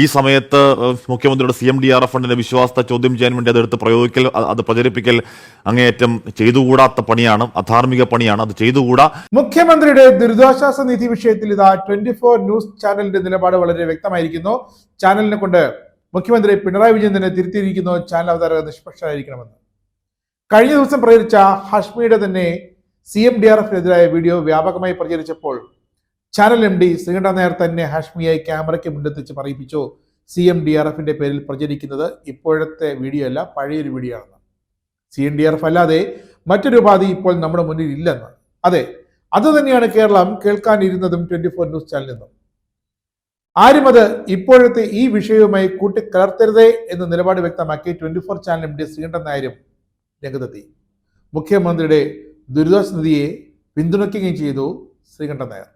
ഈ സമയത്ത് മുഖ്യമന്ത്രിയുടെ C M D R F ഫണ്ടിന്റെ വിശ്വാസത്തെ ചോദ്യം ചെയ്യാൻ വേണ്ടി അതെടുത്ത് പ്രയോഗിക്കൽ അത് പ്രചരിപ്പിക്കൽ അങ്ങേയറ്റം ചെയ്തുകൂടാത്ത പണിയാണ് അധാർമിക പണിയാണ് അത് ചെയ്തുകൂടാ. മുഖ്യമന്ത്രിയുടെ ദുരിതാശ്വാസ നിധി വിഷയത്തിൽ ഇതാ ട്വന്റി ഫോർ ന്യൂസ് ചാനലിന്റെ നിലപാട് വളരെ വ്യക്തമായിരിക്കുന്നു. ചാനലിനെ കൊണ്ട് മുഖ്യമന്ത്രി പിണറായി വിജയൻ തന്നെ തിരുത്തിയിരിക്കുന്നു. ചാനൽ അവതാരകർ നിഷ്പക്ഷരായിരിക്കണമെന്ന്. കഴിഞ്ഞ ദിവസം പ്രചരിച്ച ഹഷ്മിയുടെ തന്നെ സി എം ഡി ആർ എഫിനെതിരായ വീഡിയോ വ്യാപകമായി പ്രചരിച്ചപ്പോൾ channel M D Sreekanta Nair തന്നെ ഹാഷ്മിയായി ക്യാമറയ്ക്ക് മുന്നെത്തിച്ച് പറയിപ്പിച്ചു. സി എം ഡി ആർ എഫിന്റെ പേരിൽ പ്രചരിക്കുന്നത് ഇപ്പോഴത്തെ വീഡിയോ അല്ല പഴയൊരു വീഡിയോ ആണെന്ന്. C M D R F അല്ലാതെ മറ്റൊരു ഉപാധി ഇപ്പോൾ നമ്മുടെ മുന്നിൽ ഇല്ലെന്ന്. അതെ അത് തന്നെയാണ് കേരളം കേൾക്കാനിരുന്നതും ട്വന്റി ഫോർ ന്യൂസ് ചാനലിൽ നിന്നും. ആരും അത് ഇപ്പോഴത്തെ ഈ വിഷയവുമായി കൂട്ടിക്കലർത്തരുതേ എന്ന നിലപാട് വ്യക്തമാക്കി twenty four channel M D Sreekantan നായരും രംഗത്തെത്തി. മുഖ്യമന്ത്രിയുടെ ദുരിതാശ്വാസ നിധിയെ പിന്തുണയ്ക്കുകയും ചെയ്തു ശ്രീകണ്ഠൻ നായർ.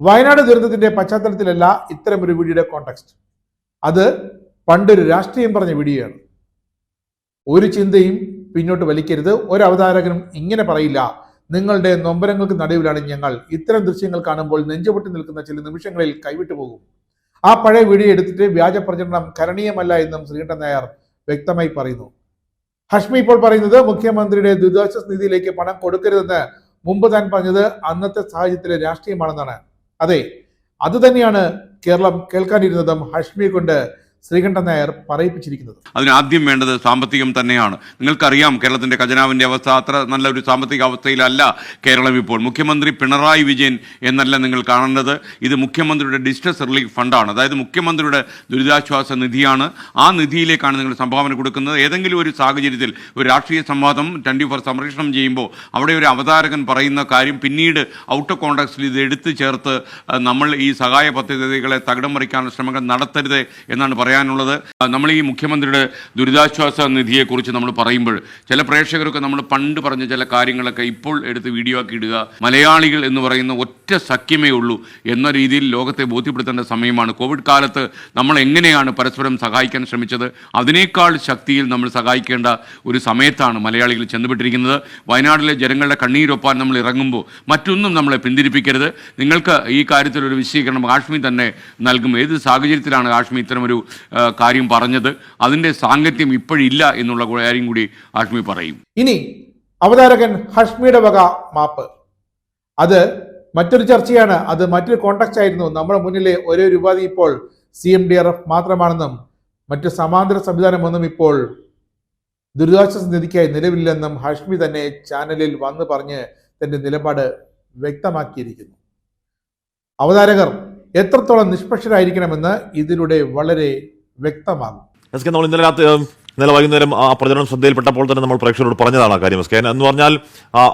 വയനാട് ദുരന്തത്തിന്റെ പശ്ചാത്തലത്തിലല്ല ഇത്തരം ഒരു വീഡിയോയുടെ കോണ്ടെക്സ്റ്റ് അത് പണ്ടൊരു രാഷ്ട്രീയം പറഞ്ഞ വീഡിയോയാണ് ഒരു ചിന്തയും പിന്നോട്ട് വലിക്കരുത്. ഒരു ഇങ്ങനെ പറയില്ല. നിങ്ങളുടെ നൊമ്പരങ്ങൾക്ക് നടുവിലാണ് ഞങ്ങൾ. ഇത്തരം ദൃശ്യങ്ങൾ കാണുമ്പോൾ നെഞ്ചുപൊട്ടി നിൽക്കുന്ന ചില നിമിഷങ്ങളിൽ കൈവിട്ടു പോകും. ആ പഴയ വീഡിയോ എടുത്തിട്ട് വ്യാജ പ്രചരണം കരണീയമല്ല എന്നും ശ്രീകണ്ഠൻ നായർ വ്യക്തമായി പറയുന്നു. ഹഷ്മി ഇപ്പോൾ പറയുന്നത് മുഖ്യമന്ത്രിയുടെ ദുരിതാശ്വാസ നിധിയിലേക്ക് പണം കൊടുക്കരുതെന്ന് മുമ്പ് താൻ പറഞ്ഞത് അന്നത്തെ സാഹചര്യത്തിലെ രാഷ്ട്രീയമാണെന്നാണ്. അതെ അത് തന്നെയാണ് കേരളം കേൾക്കാനിരുന്നതും ഹാഷ്മിയെ കൊണ്ട് ശ്രീകണ്ഠൻ നായർ പറയിപ്പിച്ചിരിക്കുന്നത്. അതിനാദ്യം വേണ്ടത് സാമ്പത്തികം തന്നെയാണ്. നിങ്ങൾക്കറിയാം കേരളത്തിന്റെ ഖജനാവിന്റെ അവസ്ഥ അത്ര നല്ലൊരു സാമ്പത്തിക അവസ്ഥയിലല്ല കേരളം ഇപ്പോൾ. മുഖ്യമന്ത്രി പിണറായി വിജയൻ എന്നല്ല നിങ്ങൾ കാണേണ്ടത്. ഇത് മുഖ്യമന്ത്രിയുടെ ഡിസ്ട്രസ് റിലീഫ് ഫണ്ടാണ്. അതായത് മുഖ്യമന്ത്രിയുടെ ദുരിതാശ്വാസ നിധിയാണ്. ആ നിധിയിലേക്കാണ് നിങ്ങൾ സംഭാവന കൊടുക്കുന്നത്. ഏതെങ്കിലും ഒരു സാഹചര്യത്തിൽ ഒരു രാഷ്ട്രീയ സംവാദം ട്വന്റി ഫോർ സംരക്ഷണം ചെയ്യുമ്പോൾ അവിടെ ഒരു അവതാരകൻ പറയുന്ന കാര്യം പിന്നീട് ഔട്ട് ഓഫ് കോണ്ടാക്സിൽ ഇത് എടുത്തു ചേർത്ത് നമ്മൾ ഈ സഹായ പദ്ധതികളെ തകിടം മറിക്കാനുള്ള ശ്രമങ്ങൾ നടത്തരുത് എന്നാണ് പറയാനുള്ളത്. നമ്മൾ ഈ മുഖ്യമന്ത്രിയുടെ ദുരിതാശ്വാസ നിധിയെക്കുറിച്ച് നമ്മൾ പറയുമ്പോൾ ചില പ്രേക്ഷകരൊക്കെ നമ്മൾ പണ്ട് പറഞ്ഞ ചില കാര്യങ്ങളൊക്കെ ഇപ്പോൾ എടുത്ത് വീഡിയോ ആക്കി ഇടുക. മലയാളികൾ എന്ന് പറയുന്ന ഒറ്റ സഖ്യമേ ഉള്ളൂ എന്ന രീതിയിൽ ലോകത്തെ ബോധ്യപ്പെടുത്തേണ്ട സമയമാണ്. കോവിഡ് കാലത്ത് നമ്മൾ എങ്ങനെയാണ് പരസ്പരം സഹായിക്കാൻ ശ്രമിച്ചത്? അതിനേക്കാൾ ശക്തിയിൽ നമ്മൾ സഹായിക്കേണ്ട ഒരു സമയത്താണ് മലയാളികൾ ചെന്നുപെട്ടിരിക്കുന്നത്. വയനാട്ടിലെ ജനങ്ങളുടെ കണ്ണീരൊപ്പാൻ നമ്മൾ ഇറങ്ങുമ്പോൾ മറ്റൊന്നും നമ്മളെ പിന്തിരിപ്പിക്കരുത്. നിങ്ങൾക്ക് ഈ കാര്യത്തിൽ ഒരു വിശദീകരണം കാശ്മീർ തന്നെ നൽകും. ഏത് സാഹചര്യത്തിലാണ് കാശ്മീർ ഇത്തരമൊരു ആ, കാര്യം പറഞ്ഞത്. അതിന്റെ സാങ്കത്യം ഇപ്പോഴില്ല എന്നുള്ള കാര്യം കൂടി ഹാഷ്മി പറയും. ഇനി അവതാരകൻ ഹഷ്മിയുടെ വക മാപ്പ്. അത് മറ്റൊരു ചർച്ചയാണ്. അത് മറ്റൊരു കോണ്ടക്സ്റ്റ് ആയിരുന്നു. നമ്മുടെ മുന്നിലെ ഒരേ ഒരു ഉപാധി ഇപ്പോൾ C M D R F മാത്രമാണെന്നും മറ്റ് സമാന്തര സംവിധാനമൊന്നും ഇപ്പോൾ ദുരിതാശ്വാസ നിധിക്കായി നിലവില്ലെന്നും ഹാഷ്മി തന്നെ ചാനലിൽ വന്ന് പറഞ്ഞ് തന്റെ നിലപാട് വ്യക്തമാക്കിയിരിക്കുന്നു. അവതാരകർ എത്രത്തോളം നിഷ്പക്ഷരായിരിക്കണമെന്ന് ഇതിലൂടെ വളരെ വ്യക്തമാകും. എസ് കെ നമ്മൾ ഇന്നലെ രാത്രി ഇന്നലെ വൈകുന്നേരം ആ പ്രചരണം ശ്രദ്ധയിൽപ്പെട്ടപ്പോൾ തന്നെ നമ്മൾ പ്രേക്ഷകരോട് പറഞ്ഞതാണ് ആ കാര്യം എസ് കെ. എന്ന് പറഞ്ഞാൽ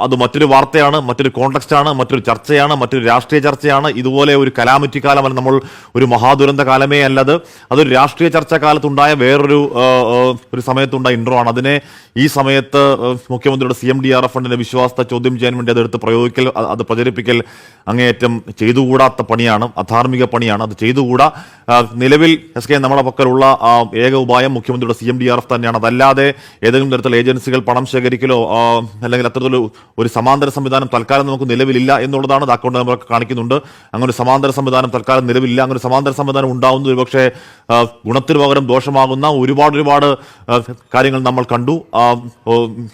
അത് മറ്റൊരു വാർത്തയാണ് മറ്റൊരു കോണ്ടക്സ്റ്റ് ആണ് മറ്റൊരു ചർച്ചയാണ് മറ്റൊരു രാഷ്ട്രീയ ചർച്ചയാണ്. ഇതുപോലെ ഒരു കലാമറ്റി കാലമല്ല നമ്മൾ ഒരു മഹാദുരന്ത കാലമേ അല്ലത് അതൊരു രാഷ്ട്രീയ ചർച്ച കാലത്തുണ്ടായ വേറൊരു ഒരു സമയത്തുണ്ടായ ഇൻട്രോ ആണ്. അതിനെ ഈ സമയത്ത് മുഖ്യമന്ത്രിയുടെ C M D R F ഫണ്ടിന്റെ വിശ്വാസത്തെ ചോദ്യം ചെയ്യാൻ വേണ്ടി അതെടുത്ത് പ്രയോഗിക്കൽ അത് പ്രചരിപ്പിക്കൽ അങ്ങേയറ്റം ചെയ്തുകൂടാത്ത പണിയാണ് അധാർമിക പണിയാണ് അത് ചെയ്തുകൂടാ. നിലവിൽ എസ് കെ നമ്മുടെ പക്കലുള്ള ഏക ഉപായം മുഖ്യമന്ത്രിയുടെ C M D R F തന്നെയാണ്. അതല്ലാതെ ഏതെങ്കിലും തരത്തിലുള്ള ഏജൻസികൾ പണം ശേഖരിക്കലോ അല്ലെങ്കിൽ അത്തരത്തിലൊരു ഒരു സമാന്തര സംവിധാനം തൽക്കാലം നമുക്ക് നിലവിലില്ല എന്നുള്ളതാണ് ഇത് അക്കൗണ്ട് നമ്പർ കാണിക്കുന്നുണ്ട്. അങ്ങനെ ഒരു സമാന്തര സംവിധാനം തൽക്കാലം നിലവിലില്ല. അങ്ങനെ ഒരു സമാന്തര സംവിധാനം ഉണ്ടാവുന്നത് ഒരുപക്ഷെ ഗുണത്തിന് പകരം ദോഷമാകുന്ന ഒരുപാട് ഒരുപാട് കാര്യങ്ങൾ നമ്മൾ കണ്ടു.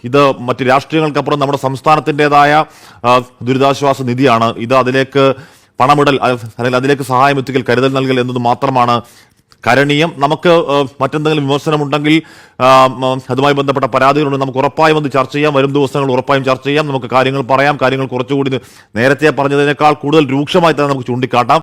ഇത് മറ്റ് രാഷ്ട്രീയങ്ങൾക്കപ്പുറം നമ്മുടെ സംസ്ഥാനത്തിന്റെതായ ദുരിതാശ്വാസ നിധിയാണ്. ഇത് അതിലേക്ക് പണമിടൽ അല്ലെങ്കിൽ അതിലേക്ക് സഹായം എത്തിക്കൽ കരുതൽ നൽകൽ എന്നത് മാത്രമാണ് കരണീയം. നമുക്ക് മറ്റെന്തെങ്കിലും വിമർശനമുണ്ടെങ്കിൽ അതുമായി ബന്ധപ്പെട്ട പരാതികളുണ്ട്. നമുക്ക് ഉറപ്പായും അത് ചർച്ച ചെയ്യാം. വരും ദിവസങ്ങൾ ഉറപ്പായും ചർച്ച ചെയ്യാം. നമുക്ക് കാര്യങ്ങൾ പറയാം. കാര്യങ്ങൾ കുറച്ചുകൂടി നേരത്തെ പറഞ്ഞതിനേക്കാൾ കൂടുതൽ രൂക്ഷമായി തന്നെ നമുക്ക് ചൂണ്ടിക്കാട്ടാം.